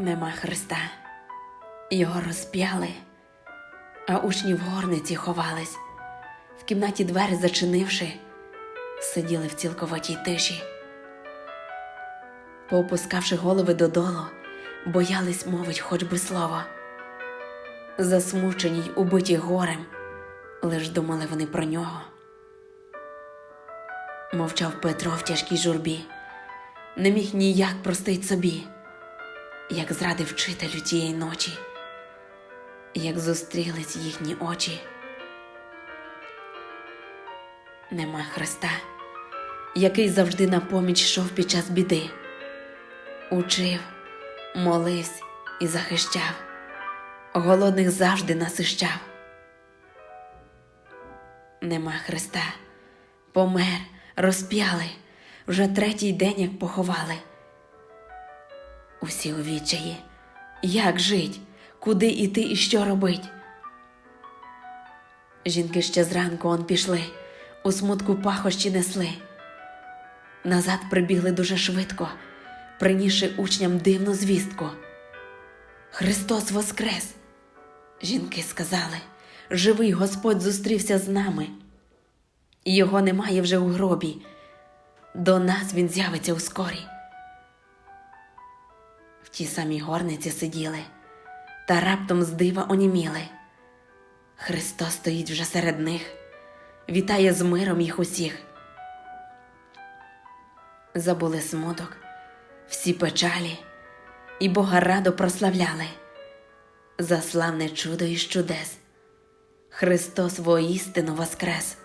Нема Христа. Його розп'яли, а учні в горниці ховались, в кімнаті двері зачинивши, сиділи в цілковитій тиші. Поопускавши голови додолу, боялись мовить хоч би слово. Засмучені й убиті горем, лиш думали вони про нього. Мовчав Петро в тяжкій журбі, не міг ніяк простить собі, як зрадив вчителю тієї ночі, як зустрілись їхні очі. Нема Христа, який завжди на поміч йшов під час біди, учив, молився і захищав, голодних завжди насищав. Нема Христа, помер, розп'яли, вже третій день як поховали. Усі у відчаї, як жить, куди іти і що робить. Жінки ще зранку он пішли, у смутку пахощі несли. Назад прибігли дуже швидко, принісши учням дивну звістку. Христос воскрес! Жінки сказали, живий Господь зустрівся з нами. Його немає вже у гробі. До нас він з'явиться ускорі. В тій самій горниці сиділи, та раптом з дива оніміли. Христос стоїть вже серед них, вітає з миром їх усіх. Забули смуток, всі печалі, і Бога радо прославляли за славне чудо із чудес. Христос воістину воскрес.